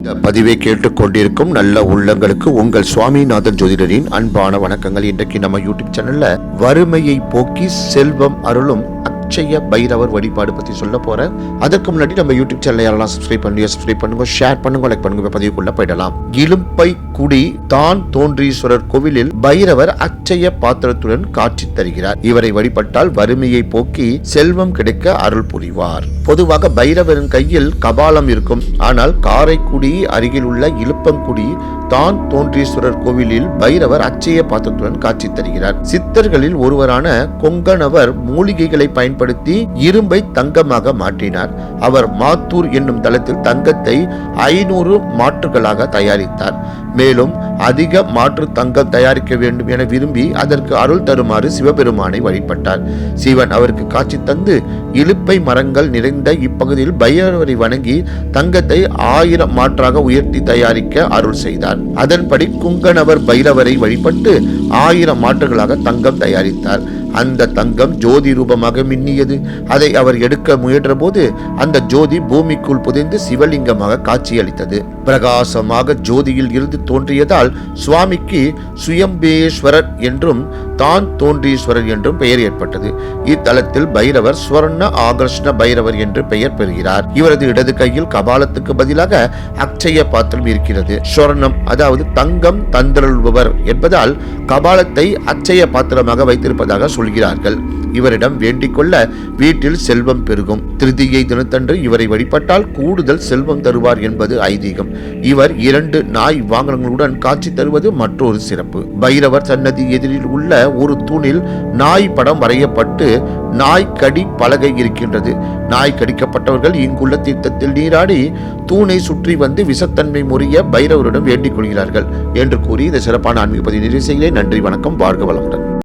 இந்த பதிவை கேட்டுக்கொண்டிருக்கும் நல்ல உள்ளங்களுக்கு உங்கள் சுவாமிநாதன் ஜோதிடரின் அன்பான வணக்கங்கள். இன்றைக்கு நம்ம யூடியூப் சேனல்ல வறுமையை போக்கி செல்வம் அருளும் அச்சய பைரவர் வழிபாடு பத்தி சொல்ல போகிறேன் அதற்கு முன்னாடி நம்ம யூடியூப் சேனல் யாரெல்லாம் சப்ஸ்கிரைப் பண்ணி சப்ஸ்கிரைப் பண்ணுங்க ஷேர் பண்ணுங்க லைக் பண்ணுங்க பதிவுக்குள்ள போயிடலாம். இலும்பை குடி தான் தோன்றீஸ்வரர் கோவிலில் பைரவர் அச்சய பாத்திரத்துடன் காட்சி தருகிறார். இவரை வழிபட்டால் வறுமையை போக்கி செல்வம் கிடைக்க அருள் புரிவார். பொதுவாக பைரவரின் கையில் கபாலம் இருக்கும். ஆனால் காரைக்குடி அருகில் உள்ள இலுப்பங்குடி தான் தோன்றீஸ்வரர் கோவிலில் பைரவர் அச்சய பாத்திரத்துடன் காட்சி தருகிறார். சித்தர்களில் ஒருவரான கொங்கணவர் மூலிகைகளை பயன்படுத்தி இரும்பை தங்கமாக மாற்றினார். அவர் மாத்தூர் என்னும் தளத்தில் தங்கத்தை ஐநூறு மாற்றுகளாக தயாரித்தார். மேலும் அதிக மாற்று தங்கம் தயாரிக்க வேண்டும் என விரும்பி அதற்கு அருள் தருமாறு சிவபெருமானை வழிபட்டார். சிவன் அவருக்கு காட்சி தந்து இலுப்பை மரங்கள் நிறைந்த இப்பகுதியில் பைரவரை வணங்கி தங்கத்தை ஆயிரம் மாற்றாக உயர்த்தி தயாரிக்க அருள் செய்தார். அதன்படி குங்கணவர் பைரவரை வழிபட்டு ஆயிரம் மாற்றுகளாக தங்கம் தயாரித்தார். அந்த தங்கம் ஜோதி ரூபமாக மின்னியது. அதை அவர் எடுக்க முயன்றபோது அந்த ஜோதி பூமிக்குள் புதைந்து சிவலிங்கமாக காட்சியளித்தது. பிரகாசமாக ஜோதியில் இருந்து தோன்றியதால் சுவாமிக்கு சுயம்பேஸ்வரர் என்றும் தான் தோன்றீஸ்வரர் என்றும் பெயர் ஏற்பட்டது. இத்தலத்தில் பைரவர் சுவர்ண ஆகர்ஷ்ண பைரவர் என்று பெயர் பெறுகிறார். இவரது இடது கையில் கபாலத்துக்கு பதிலாக அக்ஷய பாத்திரம் இருக்கிறது. ஸ்வர்ணம் அதாவது தங்கம் தந்திரல்பவர் என்பதால் கபாலத்தை அச்சய பாத்திரமாக வைத்திருப்பதாக சொல்கிறார்கள். இவரிடம் வேண்டிக் கொள்ள வீட்டில் செல்வம் பெருகும். திருதியை தினத்தன்று இவரை வழிபட்டால் கூடுதல் செல்வம் தருவார் என்பது ஐதீகம். இவர் இரண்டு நாய் வாகனங்களுடன் காட்சி தருவது மற்றொரு சிறப்பு. பைரவர் சன்னதி எதிரில் உள்ள ஒரு தூணில் நாய் படம் வரையப்பட்டு நாய் கடி பலகை இருக்கின்றது. நாய் கடிக்கப்பட்டவர்கள் இங்குள்ள தீர்த்தத்தில் நீராடி தூணை சுற்றி வந்து விஷத்தன்மை முறிய பைரவரிடம் வேண்டிக் கொள்கிறார்கள். என்று கூறி இந்த சிறப்பான ஆன்மீக பதிவு நிறைவு செய்கிறேன். நன்றி வணக்கம் வாழ்க வளமுடன்.